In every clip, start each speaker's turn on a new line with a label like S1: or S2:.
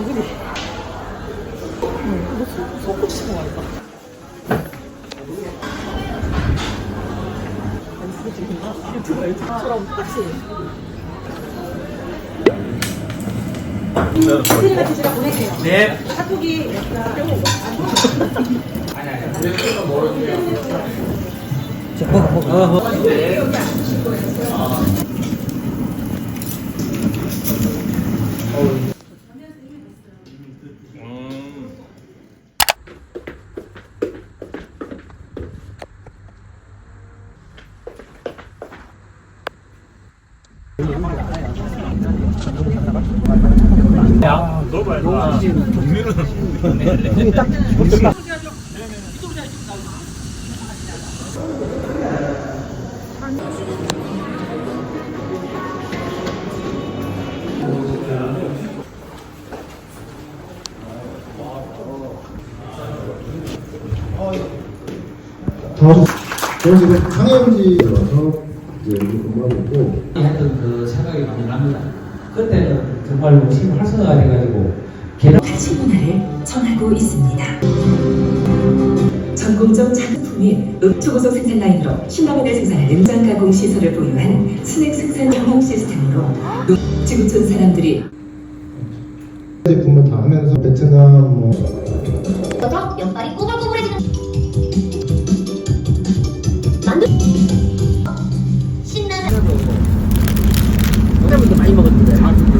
S1: 꽃이 이렇게 양들이. 응, 이거 소꽃이 말이다. 아니, 그거 지금 나 유튜버 유튜브처럼 똑같이. 스크림한테 제가 보낼게요.
S2: 네.
S1: 카톡이
S3: 저는 저는 지 금 상해용지에 와서 이제 여기 근무하고 있고
S4: 했던 그 생각이 많이 납니다. 그때는 정말 열심히 활성화가 돼가지고 개나
S5: 가치 문화를 전하고 있습니다. 전공정 작품인 초고속 생산 라인으로 신라면을 생산하는 음장 가공 시설을 보유한 순액 생산 경영 시스템으로 지구촌 사람들이
S3: 제품을 다 하면서 베트남 뭐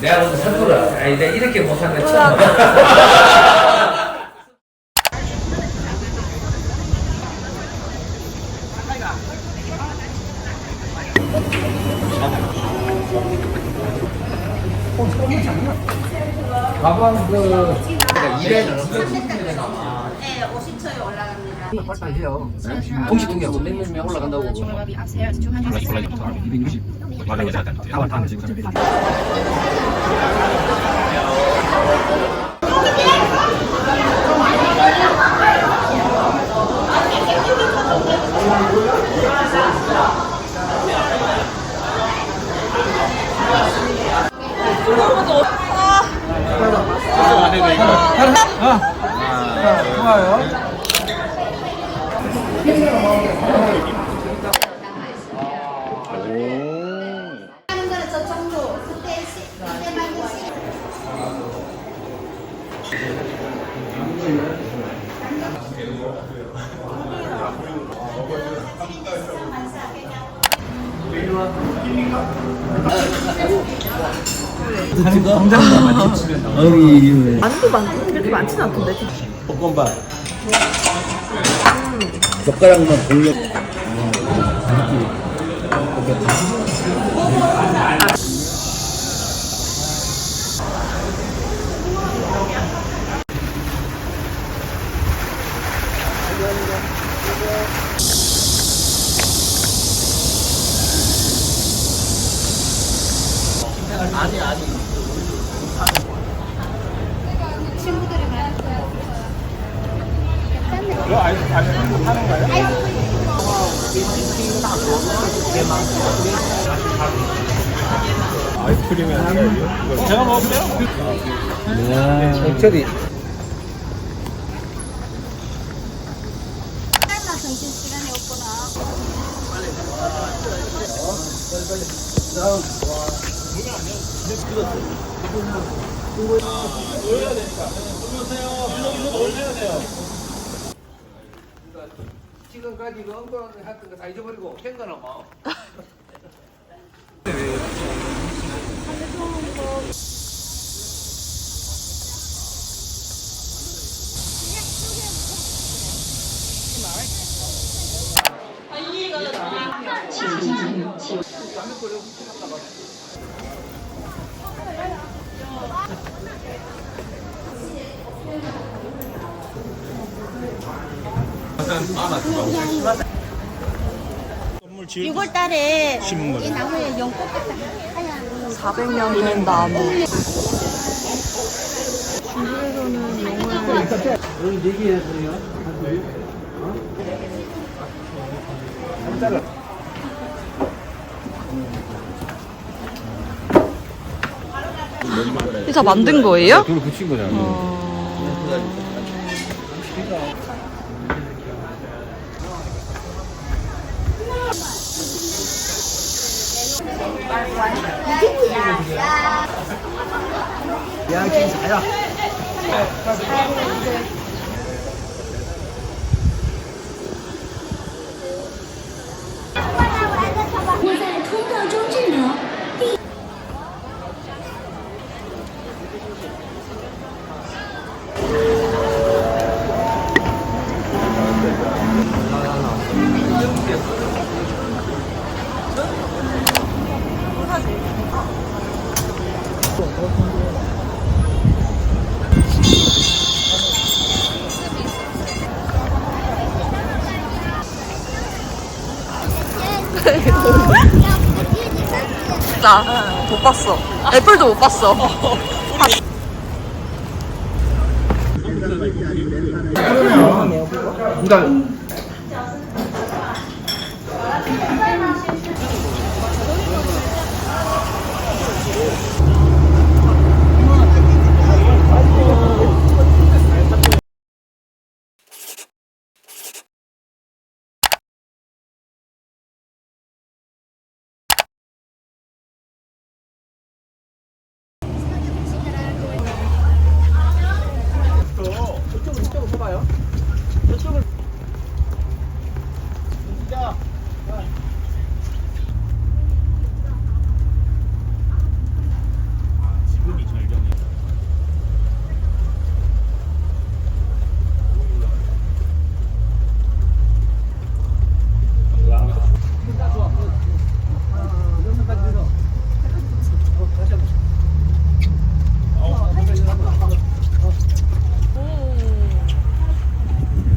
S4: 내가 무슨 선수를 아니 내가 이렇게 못하는 거 처음 봐. 가방 그 그러니까 일에는
S6: 올라갑니다.
S4: 공식동이 하고. 몇명 올라간다고.
S6: 하는 거는 저 정도 그때 시 그때 만든 시
S1: 만두 만두 그렇게 많지는 않던데.
S2: 볶음밥.
S7: 젓가락만 돌려
S2: 제가 먹었어요?
S4: 저기 지금 그 엉뚱한 거 했던 거 다 잊어버리고 캔 거는 뭐
S3: 6월 달에 이 나무에 연꽃 같은 하얀
S6: 400년된 나무. 이다 만든 거예요?
S7: 돌 붙인 거잖아. 你干啥呀？
S6: 진짜 못 봤어. 애플도 못 봤어.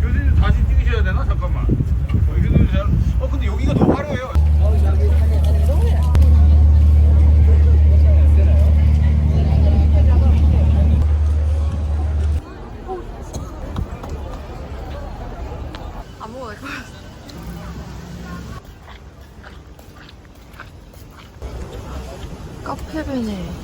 S7: 교수님 다시 뛰셔야 되나? 잠깐만. 어, 교수님 잘... 어, 근데 여기가 더 화려해요.
S6: 안 먹어도 될것 같아. 카페베네.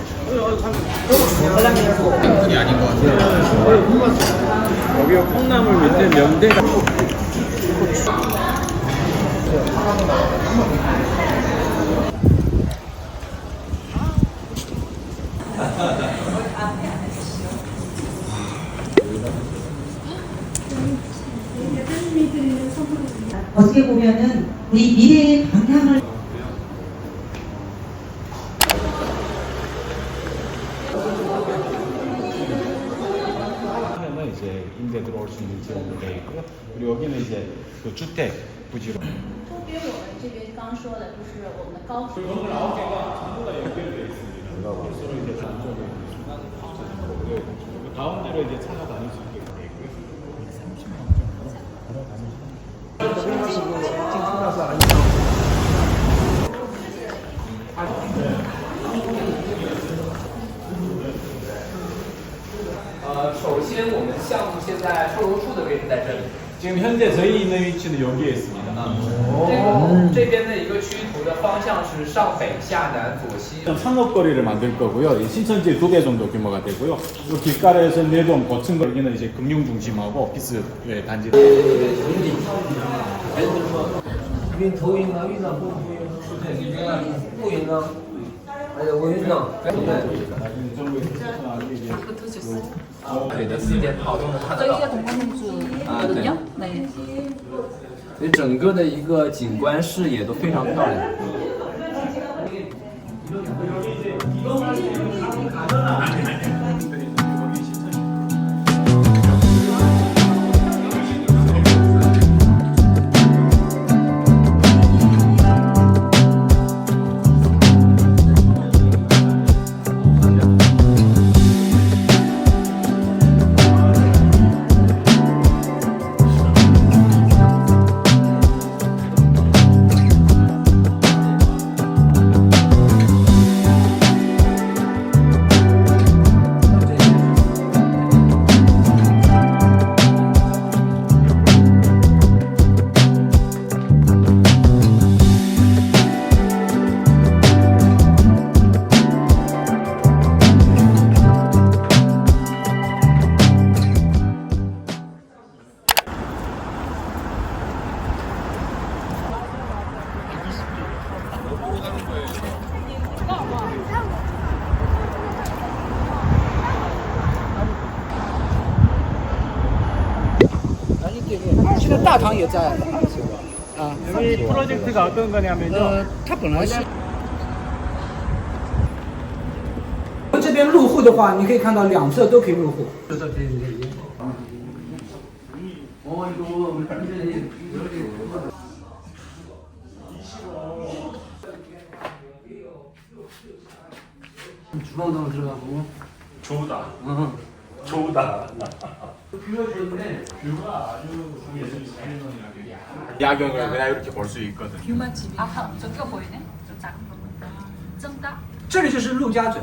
S8: 가
S7: 여기가 콩나물 밑에 명대가
S9: 어떻게 보면은 우리 미래의 방향을
S7: 그 주택 부지로.
S3: 周边我们这边刚说的就是我们的高层。
S7: 가운데로 이제 차가 다닐 수 지금 현재 저희 있는 위치는 여기에 있습니다.
S4: 这边的一个区图的方向是上北下南左西。
S7: 상업거리를 만들 거고요. 이 신천지 두 배 정도 규모가 되고요. 이 길가에서 네동 고층 거리는 이제 금융 중심하고 오피스 예, 단지.
S4: 运投影啊，运转不投影，对，运啊，不 影啊。所以整个的一个景观视野都非常漂亮。
S10: 大堂也在。
S7: 여기 프로젝트가 어떤 거냐면요.
S10: 呃，它本来是。这边入户的话，你可以看到两侧都可以入户。
S4: 주방으로 들어가고.
S7: 좋다.
S4: 어.
S7: 좋다. 야경을 그냥 이렇게 볼 수 있거든.
S6: 아, 저기가 보이네? 저 작은 거. 쩐다.
S10: 这里就是陆家嘴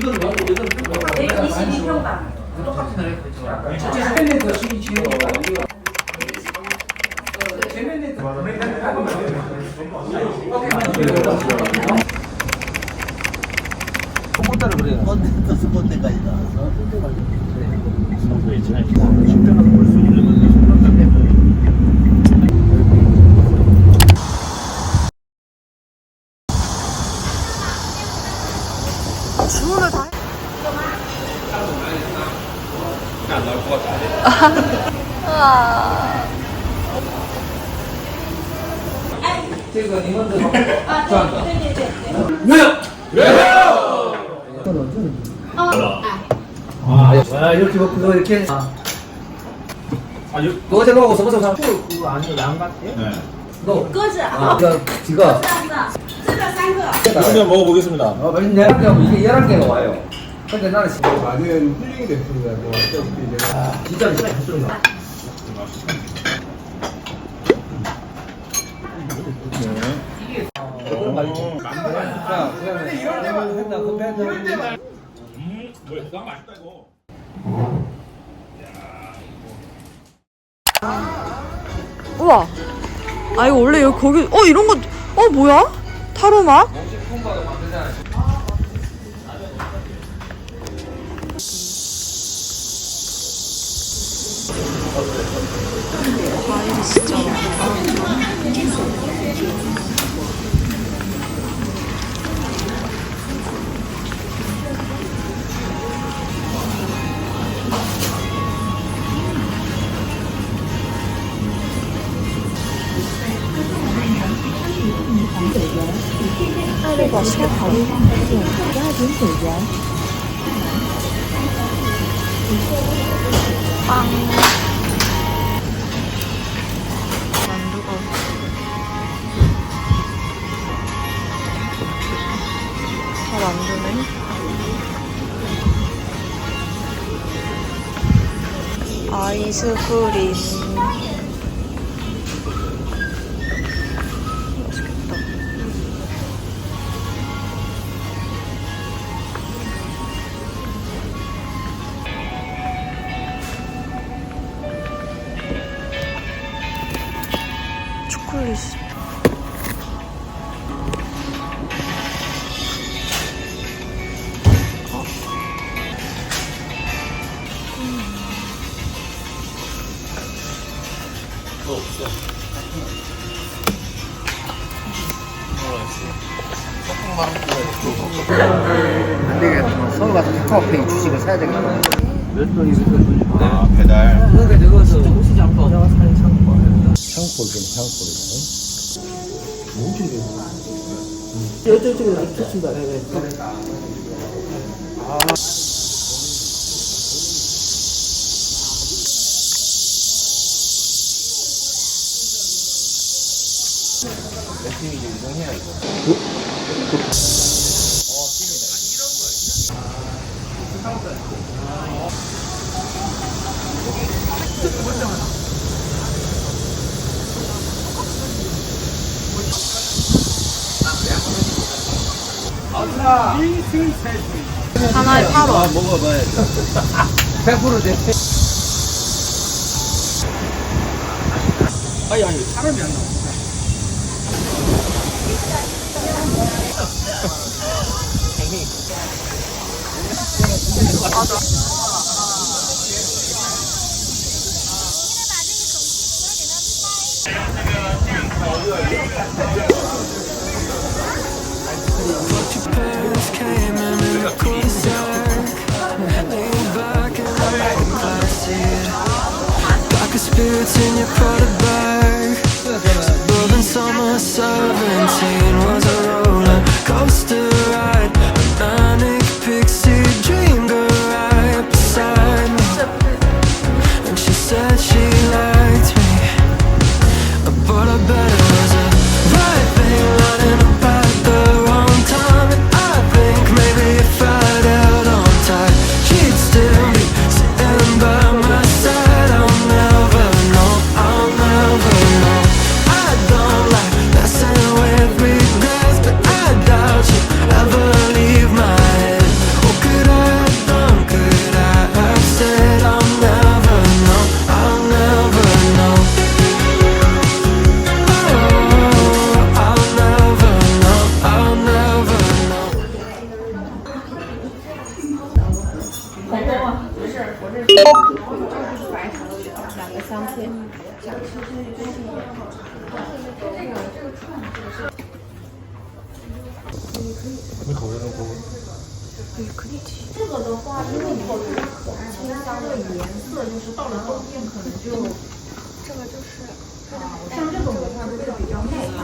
S10: 이건 뭐고 이건 뭐고 122평방. 똑같은 날에 그랬잖아. 제멘네터 수리 지역이 아니라
S4: 제멘네터 꼰대를 그래요.
S11: 꼰대, 꼰대까지
S6: 나와서.
S10: 꼰대까지. 와. 제가 이만도
S4: 좋아한다. 아, 이렇게 먹고 이렇게. 아, 요, 너가 잘 먹어, 서서 서. 그거 아니야, 양 같아?
S7: 네.
S4: 너.
S12: 꺼져.
S4: 아, 야, 지가.
S7: 그러면 먹어보겠습니다.
S4: 아, 맛있네. 11개 하고 이게 열한 개가 와요. 근데 나는 지금
S3: 많은 힐링이 됐습니다. 뭐, 어차피
S4: 내가. 진짜 미친 다
S6: 우와. 아, 이거 원래 여기 거기, 어, 이런 거, 어, 뭐야? 타로막? 많다. 만두 아
S10: 주식을 사야 되겠다.
S7: 아, 배달.
S4: 그게 저거서 혹시 않고 내가 사는 창고.
S11: 창고를 좀 창고를.
S6: 하나에 8원.
S10: 100% 내.
S4: 아니 아니 사람이 안 나와
S13: spirits 可以。你口味都不。也可以。
S12: 这个的话，因为口味可爱，清香的颜色就是到了冬天可能就。这个就是。像这种的话就是比较耐吧。